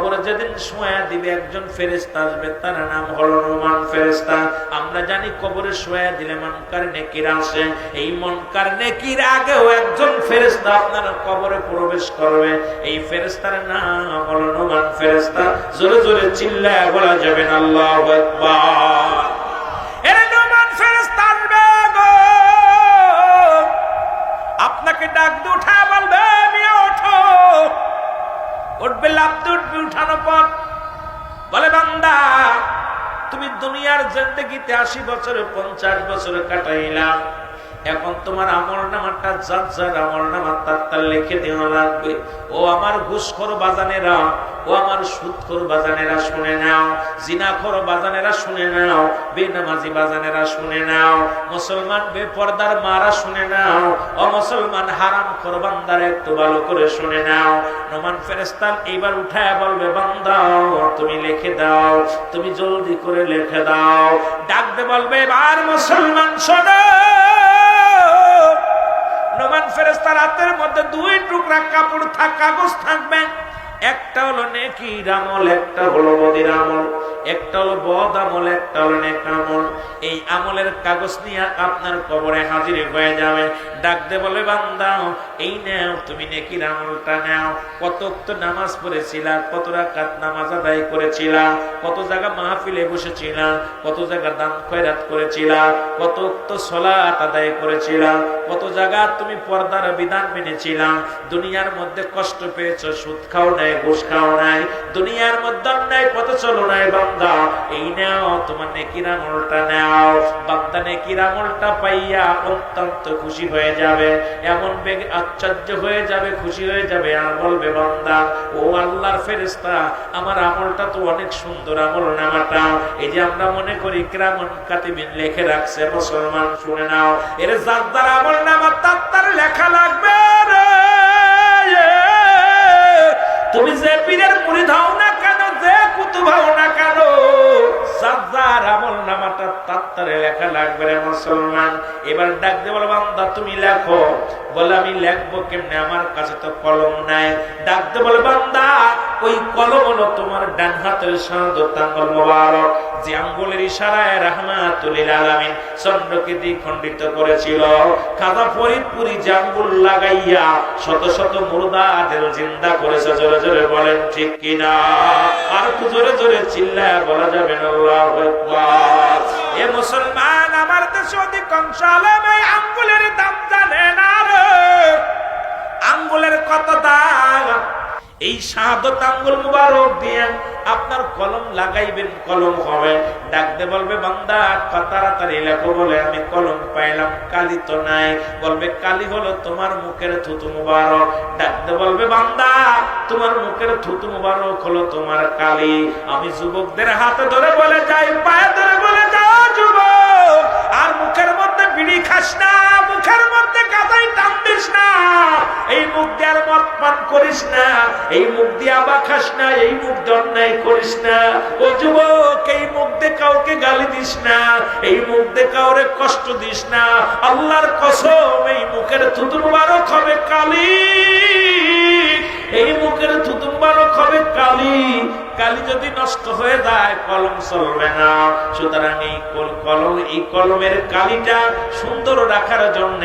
কবরে যেদিন শোয়া দিবে, একজন ফেরেস্তা আসবে, তার নাম হলো রোমান ফেরেস্তা আমরা জানি কবরে শোয়া দিলে মনকার নেকির আসে। এই মনকার নেকির আগেও একজন ফেরেস্তা আপনার কবরে প্রবেশ করবে। এই ফেরেস্তার নাম হলো রোমান ফেরেস্তা জোরে জোরে চিল্লায় বলা যাবেন আল্লাহ আকবার। উঠানো পর বলে বান্দা তুমি দুনিয়ার জিন্দগিতে আশি বছরে পঞ্চাশ বছরে কাটাইলাম এখন তোমার আমল নামাটা যার যার আমল নামা তার তার লিখে দেওয়া লাগবে। ও আমার ঘুষখোর বাজানেরা, ও আমার সুদখোর বাজানেরা শুনে নাও, জিনাখোর বাজানেরা শুনে নাও, বেনামাজি বাজানেরা শুনে নাও, মুসলমান বেপর্দার মারা শুনে নাও ও মুসলমান হারাম খোর বান্দার একটু ভালো করে শুনে নাও। নোমান ফেরেস্তান এইবার উঠায় বলবে বান্দাও তুমি লিখে দাও, তুমি জলদি করে লিখে দাও। ডাকবে বলবে, এবার মুসলমান শোনো। নোমান ফেরেস্তার হাতের মধ্যে দুই টুকরা কাপড় থাক কাগজ থাকবে। একটা হলো নেকির আমল, একটা হলো বদির আমল, একটা হলো বদ আমল, একটা হলো নেক আমল। এই আমলের কাগজ নিয়ে আপনার কবরে হাজির হয়ে যাবে। ডাকতে বলে বান্দাও এই নাও, তুমি নেকির আমলটা নাও। কত তো নামাজ পড়েছিলা, কত রাকাত নামাজ আদায় করেছিলা, কত জায়গা মাহফিলে বসেছিলা, কত জায়গা দান খয়রাত করেছিলা, কত তো সলাত আদায় করেছিলা, কত জায়গা তুমি পর্দার বিধান মেনেছিলা। দুনিয়ার মধ্যে কষ্ট পেয়েছ, সুদ খাও নাই ঘুষ খাও নাই, দুনিয়ার মধ্যে পথ চলো নাই, বান্দা। এই নাও, তোমার নাও। বান্দা পাইয়া অত্যন্ত খুশি হয়ে যাবে। এমন আশ্চর্য হয়ে যাবে, খুশি হয়ে যাবে। আর বলবে, বান্দা, ও আল্লাহর আমার আমলটা তো অনেক সুন্দর আমল নামাটা। এই যে আমরা মনে করি ক্রামন কাতিবিন লিখে রাখছে, মুসলমান শুনে নাও। এর যার যার আমল নামা তার লেখা লাগবে। তুমি যে পীরের মুড়ি ধাও না কেন, যে কুতুব হও না কেন? সাজ্জার আমল নামাটা তাত্তারে লেখা লাগবে রে মুসলমান। এবার ডাক দে, বলো, বান্দা, তুমি লেখো। বলে, আমি লেখবো কেমনে? আমার কাছে তো কলম নাই। ডাক দে, বলে, বান্দা ওই কলম হলো তোমার ডান হাতের শাহাদত আঙ্গুল মোবারক, যে আঙ্গুলের ইশারায় রাহমাতুলিল আলামিন চন্দ্রকে দ্বিখণ্ডিত করেছিল। খাজা ফরিদপুরি যে আঙ্গুল লাগাইয়া শত শত মুর্দাদের জিন্দা করেছে, জোরে জোরে বলেন, ঠিক কিনা? আর একটু জোরে জোরে চিল্লায় বলা যাবে আল্লাহু আকবার। এ মুসলমান, আমার দেশে অধিকাংশ আলেম এই আঙ্গুলের দাম জানে না রে। আঙ্গুলের কত দাম? এই শাহাদত আঙ্গুল মুবারক দিয়ে আপনার কলম লাগাইবেন, কলম হবে। ডাকতে বলবে, বান্দা তাড়াতাড়ি লেখো, বলে, আমি কলম পাইলাম, কালি তো নাই। বলবে, কালি হলো তোমার মুখের থুতু মুবারক। ডাকতে বলবে, বান্দা, তোমার মুখের থুতু মুবারক হলো তোমার কালি। আমি যুবকদের হাতে ধরে বলে যাই, পায়ে ধরে বলে যাও, যুবক। আর মুখের মধ্যে বিড়ি খাস না, মুখের মধ্যে গাদাই টান দিস না। এই মুখ দিয়ে পান করিস না, এই মুখ দিয়ে আবা খাস না, এই মুখ দন্যায় করিস না। ও যুবক, এই মুখ দিয়ে কাউকে গালি দিস না, এই মুখ দিয়ে কাউরে কষ্ট দিস না। আল্লাহর কসম, এই মুখের থুতুর বারক হবে কালি। কালি যদি নষ্ট হয়ে যায়, কলম চলবে না। সুতরাং এই কলম, এই কলমের কালিটা সুন্দর রাখার জন্য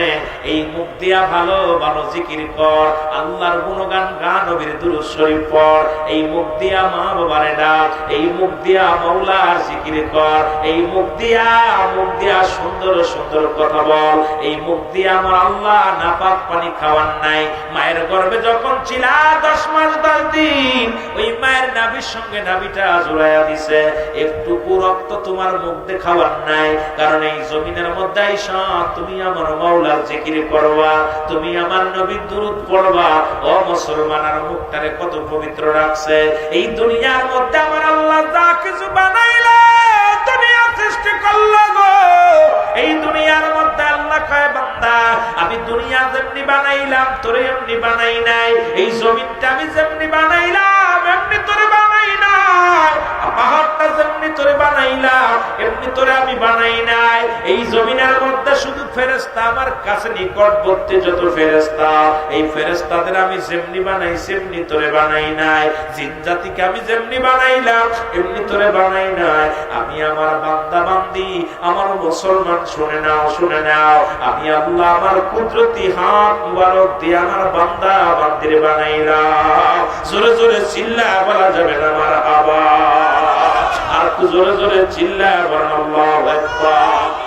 এই মুখ দিয়া ভালো ভালো জিকির কর। আল্লাহর গুণগান গান নবীর দুরূদ শরীফ পড়। এই মুখ দিয়া মা বাবারে ডাক। এই মুখ দিয়া মৌলার জিকির কর। এই মুখ দিয়া মুখ দিয়া সুন্দর সুন্দর কথা বল। এই মুখ দিয়া আমার আল্লাহ নাপাক পানি খাওয়ার নাই। মায়ের গর্ভে যখন ছিলা দশ মাস দশ দিন, ওই মায়ের নাভির সঙ্গে নাভিটা জোড়াইয়া দিছে। একটুকু রক্ত তোমার মুখ দেখাবার নাই, কারণ এই জমিনের মধ্যে আইসা তুমি আমার মাওলার জিকির করবা, তুমি আমার নবীর দুরুদ পড়বা। ও মুসলমান, আর মুখটারে কত পবিত্র রাখছে। এই দুনিয়ার মধ্যে আমার আল্লাহ যা কিছু বানাইলো, দুনিয়া সৃষ্টি করল গো। এই দুনিয়ার মধ্যে আল্লাহ কয়, বান্দা, আমি দুনিয়া যেমনি বানাইলাম, তোরে এমনি বানাই নাই। এই জমিনটা আমি যেমনি বানাইলাম, এমনি তোরে বানাই নাই। পাহাড়টা যেমনি তোরে বানাইলাম, এমনি তোরে আমি বানাই নাই। এই জমিনের মধ্যে শুধু ফেরেস্তা আমার কাছে নিকটবর্তী যত ফেরেস্তা এই ফেরেস্তাদের আমি যেমনি বানাই, সেমনি তোরে বানাই নাই। আমি যেমনি বানাইলাম, এমনি তোরে বানাই নাই। আমি আমার বান্দা বান্দি, আমার মুসলমান, শুনে নাও শুনে নাও। আমি আল্লাহ আমার কুদরতি হাত মুবারক দিয়ে আমার বান্দা বান্দির বানাইলাম। জোরে জোরে চিল্লা বলা যাবে না আবার আর জোরে জোরে চিল্লা আকবার।